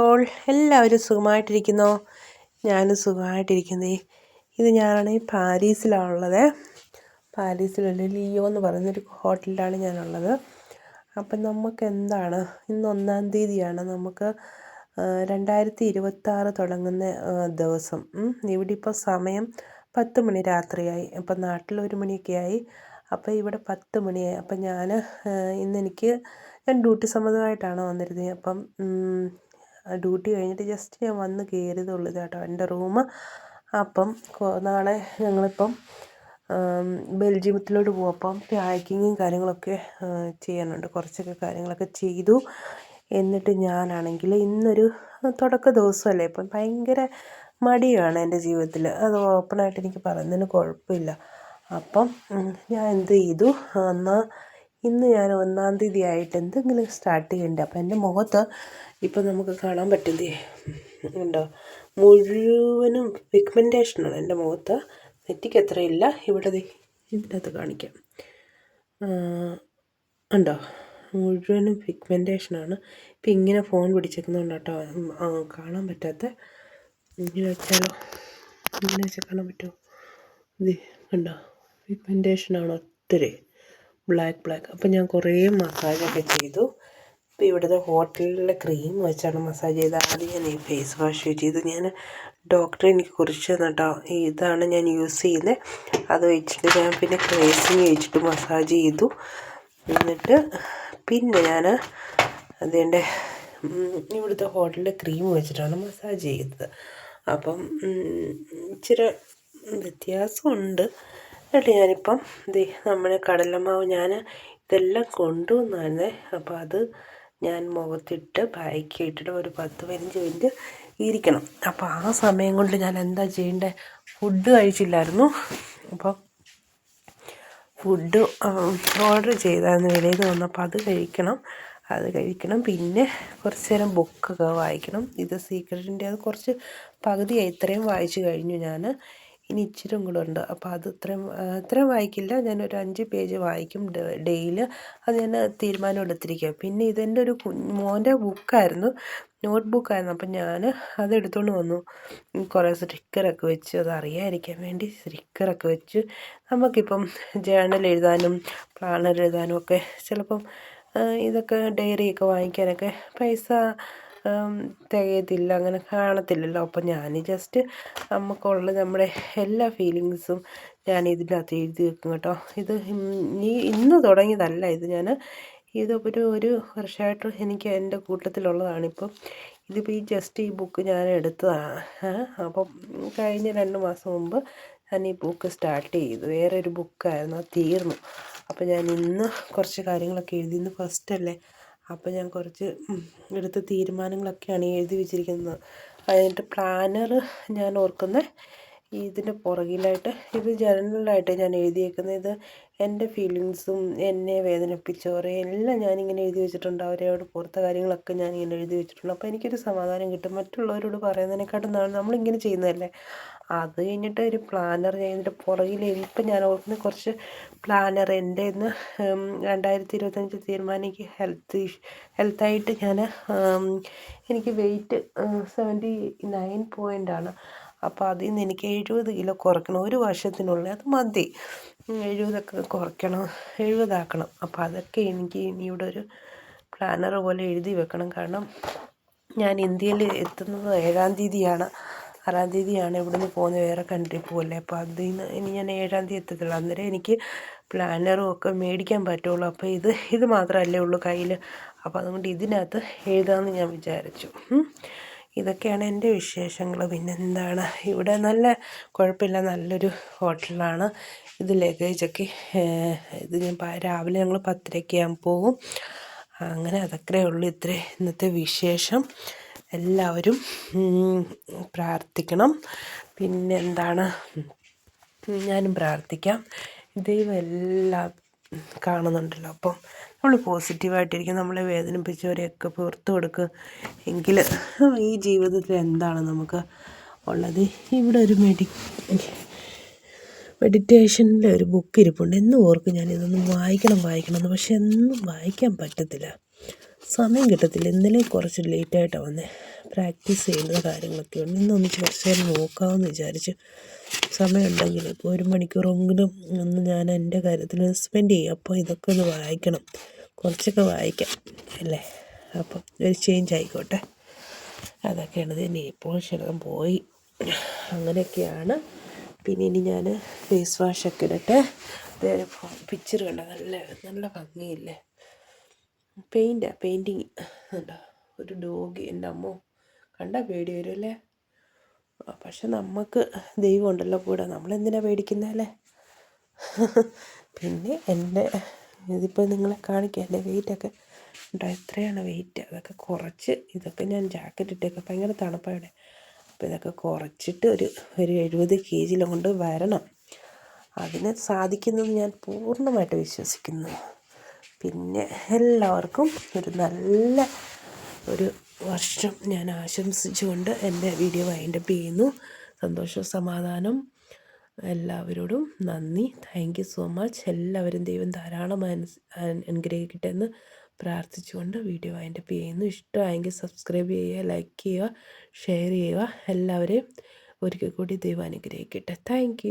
All എല്ലാവരും സുഖമായിട്ടിരിക്കുന്നോ? ഞാനും സുഖമായിട്ടിരിക്കുന്നേ. ഇത് ഞാനാണെങ്കിൽ പാരീസിലാണുള്ളത്. പാരീസിലുള്ള ലിയോ എന്ന് പറയുന്നൊരു ഹോട്ടലിലാണ് ഞാനുള്ളത്. അപ്പം നമുക്ക് എന്താണ് ഇന്ന് ഒന്നാം തീയതിയാണ്. നമുക്ക് രണ്ടായിരത്തി ഇരുപത്താറ് തുടങ്ങുന്ന ദിവസം. ഇവിടെ ഇപ്പോൾ സമയം പത്ത് മണി രാത്രിയായി. അപ്പം നാട്ടിൽ ഒരു മണിയൊക്കെ ആയി അപ്പോൾ ഇവിടെ പത്ത് മണിയായി. അപ്പം ഞാൻ ഇന്നെനിക്ക് ഞാൻ ഡ്യൂട്ടി സംബന്ധമായിട്ടാണ് വന്നിരുന്നത്. അപ്പം ഡ്യൂട്ടി കഴിഞ്ഞിട്ട് ജസ്റ്റ് ഞാൻ വന്ന് കയറിയതേ ഉള്ളൂ കേട്ടോ എന്റെ റൂം. അപ്പം നാളെ ഞങ്ങളിപ്പം ബെൽജിയത്തിലോട്ട് പോകും അപ്പം പാക്കിങ്ങും കാര്യങ്ങളൊക്കെ ചെയ്യാനുണ്ട്. കുറച്ചൊക്കെ കാര്യങ്ങളൊക്കെ ചെയ്തു. എന്നിട്ട് ഞാനാണെങ്കിൽ ഇന്നൊരു തുടക്ക ദിവസമല്ലേ? ഇപ്പം ഭയങ്കര മടിയാണ് എന്റെ ജീവിതത്തിൽ. അത് ഓപ്പണായിട്ട് എനിക്ക് പറയുന്നതിന് കുഴപ്പമില്ല. അപ്പം ഞാൻ എന്ത് ചെയ്തു? എന്നാൽ ഇന്ന് ഞാൻ ഒന്നാം തീയതി ആയിട്ട് എന്തെങ്കിലും സ്റ്റാർട്ട് ചെയ്യണ്ടേ? അപ്പം എന്റെ മുഖത്ത് ഇപ്പം നമുക്ക് കാണാൻ പറ്റില്ലേ ഉണ്ടോ മുഴുവനും പിഗ്മെന്റേഷനാണ് എന്റെ മുഖത്ത്. നെറ്റിക്ക് എത്രയില്ല ഇവിടെ ഇതിനകത്ത് കാണിക്കാം. ഉണ്ടോ മുഴുവനും പിഗ്മെന്റേഷനാണ് ഇപ്പം ഇങ്ങനെ ഫോൺ പിടിച്ചേക്കുന്നതുകൊണ്ട് കേട്ടോ കാണാൻ പറ്റാത്ത. ഇങ്ങനെ വെച്ചാലോ? ഇങ്ങനെ വെച്ചാൽ കാണാൻ പറ്റുമോ? ഇത് കണ്ടോ? പിഗ്മെന്റേഷനാണ് ഒത്തിരി. ബ്ലാക്ക് ബ്ലാക്ക് അപ്പോൾ ഞാൻ കുറേ മസാജൊക്കെ ചെയ്തു. ഇപ്പോൾ ഇവിടുത്തെ ഹോട്ടലിലെ ക്രീം വെച്ചാണ് മസാജ് ചെയ്തത്. ആദ്യം ഞാൻ ഈ ഫേസ് വാഷ് ചെയ്ത്. ഞാൻ ഡോക്ടർ എനിക്ക് കുറിച്ച് തന്നിട്ടോ ഇതാണ് ഞാൻ യൂസ് ചെയ്യുന്നത് അത് വെച്ചിട്ട് ഞാൻ പിന്നെ ക്രേസിങ് വെച്ചിട്ട് മസാജ് ചെയ്തു. എന്നിട്ട് പിന്നെ ഞാൻ അതിന്റെ ഇവിടുത്തെ ഹോട്ടലിലെ ക്രീം വെച്ചിട്ടാണ് മസാജ് ചെയ്തത്. അപ്പം ഇച്ചിരി വ്യത്യാസമുണ്ട്. എന്നിട്ട് ഞാനിപ്പം ഇത് നമ്മുടെ കടലമാവ് ഞാൻ ഇതെല്ലാം കൊണ്ടുവന്നായിരുന്നേ. അപ്പോൾ അത് ഞാൻ മുഖത്തിട്ട് ബാക്കി ഇട്ടിട്ട് ഒരു പത്ത് പതിനഞ്ച് മിനിറ്റ് ഇരിക്കണം. അപ്പോൾ ആ സമയം കൊണ്ട് ഞാൻ എന്താ ചെയ്യേണ്ടത് ഫുഡ് കഴിച്ചില്ലായിരുന്നു. അപ്പോൾ ഫുഡ് ഓർഡർ ചെയ്തായിരുന്നു. വിലയിൽ വന്നപ്പോൾ അത് കഴിക്കണം. അത് കഴിക്കണം. പിന്നെ കുറച്ച് നേരം ബുക്കൊക്കെ വായിക്കണം. ഇത് സീക്രട്ടിന്റെ അത് കുറച്ച് പകുതിയായി. ഇത്രയും വായിച്ചു കഴിഞ്ഞു ഞാൻ ഇനി ഇച്ചിരും കൂടെ ഉണ്ട് അപ്പോൾ അത് ഇത്രയും ഇത്രയും വായിക്കില്ല. ഞാനൊരു അഞ്ച് പേജ് വായിക്കും ഡെയിലി. അത് ഞാൻ തീരുമാനം എടുത്തിരിക്കുക പിന്നെ ഇതെന്റെ ഒരു മോന്റെ ബുക്കായിരുന്നു. നോട്ട് ബുക്കായിരുന്നു അപ്പം ഞാൻ അത് എടുത്തുകൊണ്ട് വന്നു. കുറേ സ്റ്റിക്കറൊക്കെ വെച്ച് അത് അറിയാതിരിക്കാൻ വേണ്ടി സ്റ്റിക്കറൊക്കെ വെച്ച്. നമുക്കിപ്പം ജേണൽ എഴുതാനും പ്ലാനർ എഴുതാനും ഒക്കെ ചിലപ്പം ഇതൊക്കെ ഡയറിയൊക്കെ വാങ്ങിക്കാനൊക്കെ പൈസ തികയത്തില്ല അങ്ങനെ കാണത്തില്ലല്ലോ. അപ്പം ഞാൻ ജസ്റ്റ് നമുക്കുള്ള നമ്മുടെ എല്ലാ ഫീലിങ്സും ഞാൻ ഇതിനകത്ത് എഴുതി വെക്കും കേട്ടോ. ഇത് ഈ ഇന്ന് തുടങ്ങിയതല്ല ഇത് ഞാൻ ഇത് ഒരു ഒരു വർഷമായിട്ട് എനിക്ക് എന്റെ കൂട്ടത്തിലുള്ളതാണിപ്പം ഇതിപ്പോൾ ഈ ജസ്റ്റ് ഈ ബുക്ക് ഞാൻ എടുത്തതാണ് അപ്പം കഴിഞ്ഞ രണ്ട് മാസം മുമ്പ് ഞാൻ ഈ ബുക്ക് സ്റ്റാർട്ട് ചെയ്തു. വേറൊരു ബുക്കായിരുന്നു തീർന്നു. അപ്പോൾ ഞാൻ ഇന്ന് കുറച്ച് കാര്യങ്ങളൊക്കെ എഴുതി ഇന്ന് ഫസ്റ്റ് അല്ലേ? അപ്പോൾ ഞാൻ കുറച്ച് എടുത്ത തീരുമാനങ്ങളൊക്കെയാണ് എഴുതി വെച്ചിരിക്കുന്നത്. അതിന്റെ പ്ലാനർ ഞാൻ ഓർക്കുന്ന ഇതിന്റെ പുറകിലായിട്ട് ഇത് ജനറലായിട്ട് ഞാൻ എഴുതിയേക്കുന്നത് ഇത് എന്റെ ഫീലിങ്സും എന്നെ വേദനിപ്പിച്ചവരെ എല്ലാം ഞാനിങ്ങനെ എഴുതി വെച്ചിട്ടുണ്ട്. അവരോട് പുറത്ത കാര്യങ്ങളൊക്കെ ഞാനിങ്ങനെ എഴുതി വെച്ചിട്ടുണ്ട്. അപ്പോൾ എനിക്കൊരു സമാധാനം കിട്ടും. മറ്റുള്ളവരോട് പറയുന്നതിനെക്കാട്ടും നമ്മളിങ്ങനെ ചെയ്യുന്നതല്ലേ? അത് കഴിഞ്ഞിട്ട് ഒരു പ്ലാനർ ചെയ്തിട്ട് പുറകിൽ ഇപ്പം ഞാൻ ഓർക്കുന്ന കുറച്ച് പ്ലാനർ എന്റെ ഇന്ന് രണ്ടായിരത്തി ഇരുപത്തഞ്ച് തീരുമാനിക്ക് ഹെൽത്ത് ഹെൽത്തായിട്ട് ഞാൻ എനിക്ക് വെയിറ്റ് സെവന്റി നയൻ പോയിന്റാണ് അപ്പോൾ അതിൽ നിന്ന് എനിക്ക് എഴുപത് കിലോ കുറയ്ക്കണം ഒരു വർഷത്തിനുള്ളിൽ അത് മതി. എഴുപതൊക്കെ കുറയ്ക്കണം എഴുപതാക്കണം. അപ്പോൾ അതൊക്കെ എനിക്ക് ഇനിയുടെ ഒരു പ്ലാനർ പോലെ എഴുതി വെക്കണം. കാരണം ഞാൻ ഇന്ത്യയിൽ എത്തുന്നത് ഏഴാം തീയതിയാണ്. ആറാം തീയതിയാണ് ഇവിടുന്ന് പോകുന്നത് വേറെ കൺട്രി പോകല്ലേ അപ്പോൾ അതിൽ നിന്ന് ഇനി ഞാൻ ഏഴാം തീയതി എത്തത്തുള്ളൂ അന്നേരം എനിക്ക് പ്ലാനറും ഒക്കെ മേടിക്കാൻ പറ്റുള്ളൂ. അപ്പോൾ ഇത് ഇത് മാത്രമല്ലേ ഉള്ളൂ കയ്യിൽ അപ്പോൾ അതുകൊണ്ട് ഇതിനകത്ത് എഴുതാമെന്ന് ഞാൻ വിചാരിച്ചു. ഇതൊക്കെയാണ് എന്റെ വിശേഷങ്ങൾ പിന്നെന്താണ്? ഇവിടെ നല്ല കുഴപ്പമില്ല. നല്ലൊരു ഹോട്ടലാണ്. ഇത് ലഗേജൊക്കെ ഇത് ഞാൻ രാവിലെ ഞങ്ങൾ പത്തരയ്ക്ക് പോകും. അങ്ങനെ അതൊക്കെ ഉള്ളൂ ഇത്രേ ഇന്നത്തെ വിശേഷം. എല്ലാവരും പ്രാർത്ഥിക്കണം. പിന്നെ എന്താണ്? ഞാനും പ്രാർത്ഥിക്കാം. ദൈവം എല്ലാം കാണുന്നുണ്ടല്ലോ. അപ്പം നമ്മൾ പോസിറ്റീവായിട്ടിരിക്കും. നമ്മളെ വേദനിപ്പിച്ചവരെയൊക്കെ പുറത്തു കൊടുക്കുക എങ്കിൽ ഈ ജീവിതത്തിൽ എന്താണ് നമുക്ക് ഉള്ളത്? ഇവിടെ ഒരു മെഡി മെഡിറ്റേഷനിലെ ഒരു ബുക്ക് ഇരിപ്പുണ്ട്. എന്നും ഓർക്കും ഞാൻ ഇതൊന്നും വായിക്കണം വായിക്കണം എന്ന്. പക്ഷെ എന്നും വായിക്കാൻ പറ്റത്തില്ല. സമയം കിട്ടത്തില്ല. ഇന്നലെ കുറച്ച് ലേറ്റായിട്ടാണ് വന്നത് പ്രാക്ടീസ് ചെയ്യുന്ന കാര്യങ്ങളൊക്കെ ഉണ്ട്. ഇന്നൊന്നിച്ച് കുറച്ച് നേരം നോക്കാമെന്ന് വിചാരിച്ച് സമയമുണ്ടെങ്കിൽ ഇപ്പോൾ ഒരു മണിക്കൂറെങ്കിലും ഒന്ന് ഞാൻ എന്റെ കാര്യത്തിൽ സ്പെൻഡ് ചെയ്യും. അപ്പോൾ ഇതൊക്കെ ഒന്ന് വായിക്കണം. കുറച്ചൊക്കെ വായിക്കാം. അല്ലേ? അപ്പം ഒരു ചേഞ്ച് ആയിക്കോട്ടെ. അതൊക്കെയാണ് ഇനി ഇപ്പോൾ ശരം പോയി. അങ്ങനെയൊക്കെയാണ്. പിന്നെ ഇനി ഞാൻ ഫേസ് വാഷൊക്കെ ഇടട്ടെ. പിക്ചർ കണ്ട? നല്ല നല്ല ഭംഗിയില്ലേ? പെയിന്റാ പെയിന്റിങ് കണ്ടോ ഒരു ഡോഗ് എന്റെ അമ്മോ. കണ്ടാൽ പേടി വരും അല്ലേ പക്ഷെ നമുക്ക് ദൈവം ഉണ്ടല്ലോ കൂടെ. നമ്മളെന്തിനാണ് പേടിക്കുന്നതല്ലേ പിന്നെ എന്റെ ഇതിപ്പോൾ നിങ്ങളെ കാണിക്കാം. എന്റെ വെയിറ്റൊക്കെ ഉണ്ടോ? എത്രയാണ് വെയിറ്റ് അതൊക്കെ കുറച്ച് ഇതൊക്കെ ഞാൻ ജാക്കറ്റ് ഇട്ടൊക്കെ. ഭയങ്കര തണുപ്പാണ് അപ്പോൾ ഇതൊക്കെ കുറച്ചിട്ട് ഒരു ഒരു എഴുപത് കെ ജിയിലും കൊണ്ട് വരണം. അതിന് സാധിക്കുന്നത് ഞാൻ പൂർണമായിട്ട് വിശ്വസിക്കുന്നു. പിന്നെ എല്ലാവർക്കും ഒരു നല്ല ഒരു വർഷം ഞാൻ ആശംസിച്ചുകൊണ്ട് എന്റെ വീഡിയോ വൈൻഡപ്പ് ചെയ്യുന്നു. സന്തോഷവും സമാധാനം. എല്ലാവരോടും നന്ദി. താങ്ക് യു സോ മച്ച് എല്ലാവരും ദൈവം ധാരാളം അനുഗ്രഹിക്കട്ടെ എന്ന് പ്രാർത്ഥിച്ചുകൊണ്ട് വീഡിയോ വൈൻഡപ്പ് ചെയ്യുന്നു. ഇഷ്ടമായെങ്കിൽ സബ്സ്ക്രൈബ് ചെയ്യുക ലൈക്ക് ചെയ്യുക ഷെയർ ചെയ്യുക. എല്ലാവരെയും ഒരിക്കൽ കൂടി ദൈവം അനുഗ്രഹിക്കട്ടെ. താങ്ക്